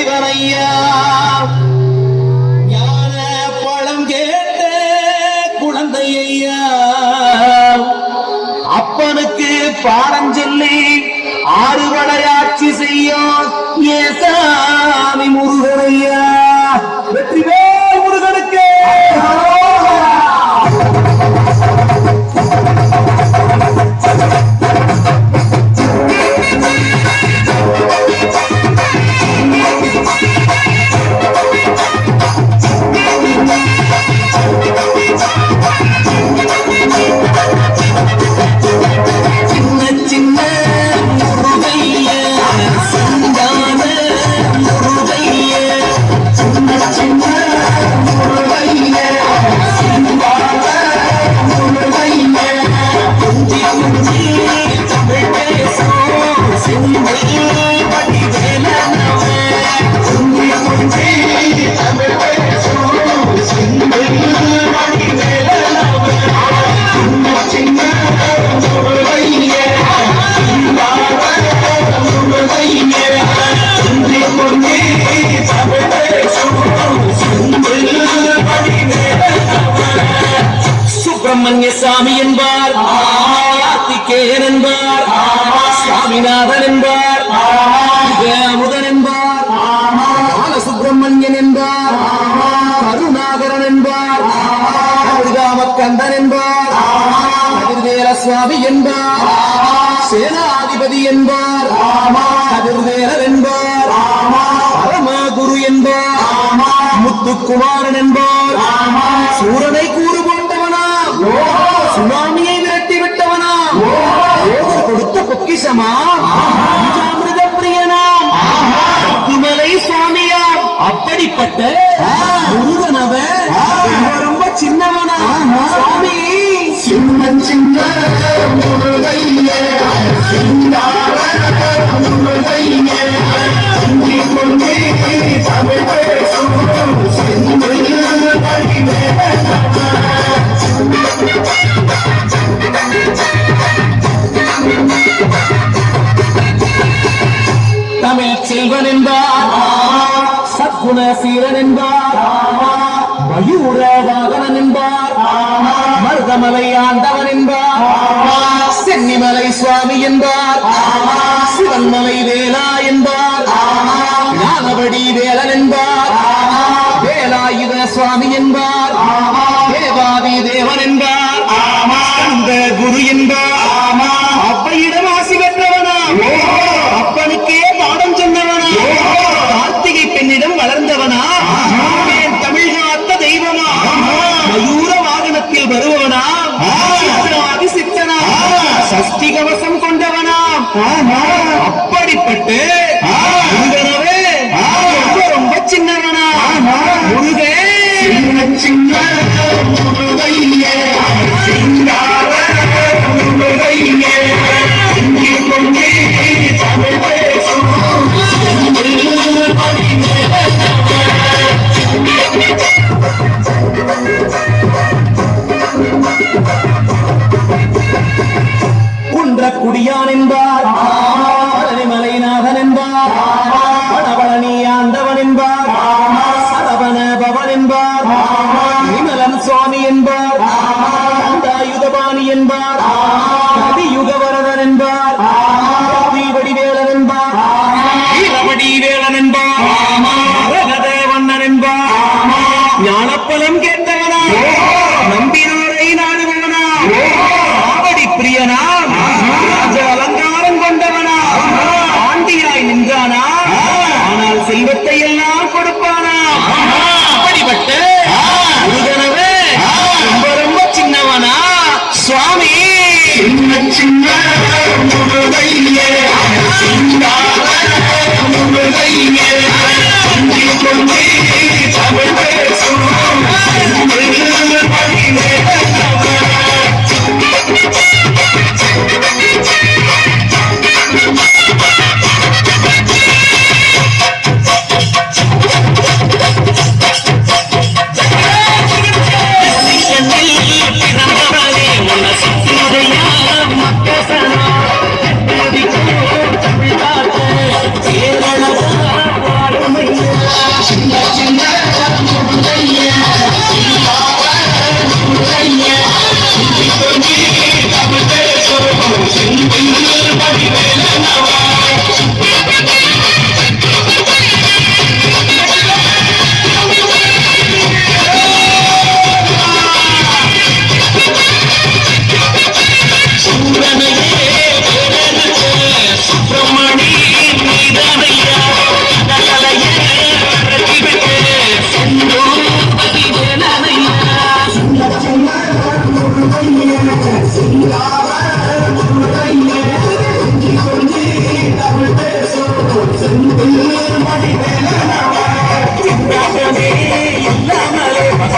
தலைவனையா? ஞான பழம் கேட்ட குழந்தையா அப்பனுக்கு பாடம் சொல்லி ஆறுவடையாட்சி செய்யும் கந்தன் என்பார். கதிர்வேல சுவாமி என்பார். சேனாதிபதி என்பார். கதிர்வேலர் என்பார். பரமகுரு என்பார். முத்துக்குமாரன் என்பார். சூரனை கூறு கொண்டவனா சுனாமியை விரட்டி விட்டவனா? கொடுத்த பொக்கிஷமா? பஞ்சாமிர்த பிரியனா அத்திமலை சுவாமியா? அப்படிப்பட்ட முருகனவன் ரொம்ப ரொம்ப சுவாமி சின்ன சின்ன முருகைய முருகைய கொண்டே தமிழ் தமிழ் செல்வன் என்பார். சத்குண சீரன் என்பார். மயூர வாகனன் என்பார். மருதமலை ஆண்டவன் என்பார். சென்னிமலை சுவாமி என்பார். சிவன்மலை வேலா என்பார். ஞானபடி வேலன் குடியான் என்பார். பழனிமலைநாதன் என்பார் பணபழனி ஆண்டவன் என்பார் சரவண பவன் என்பார் விமலன் சுவாமி என்பார் கந்தாயுதபாணி என்பார் கதியுகவரதன் என்பார் வடிவேலன் என்பார் வடிவேலன் வேலன் என்பார் மரகதேவண்ணன் என்பார் ஞானப்பலம் கேட்டவனா கொடுப்பானா கொண்டாட்டமே இல்லாமலே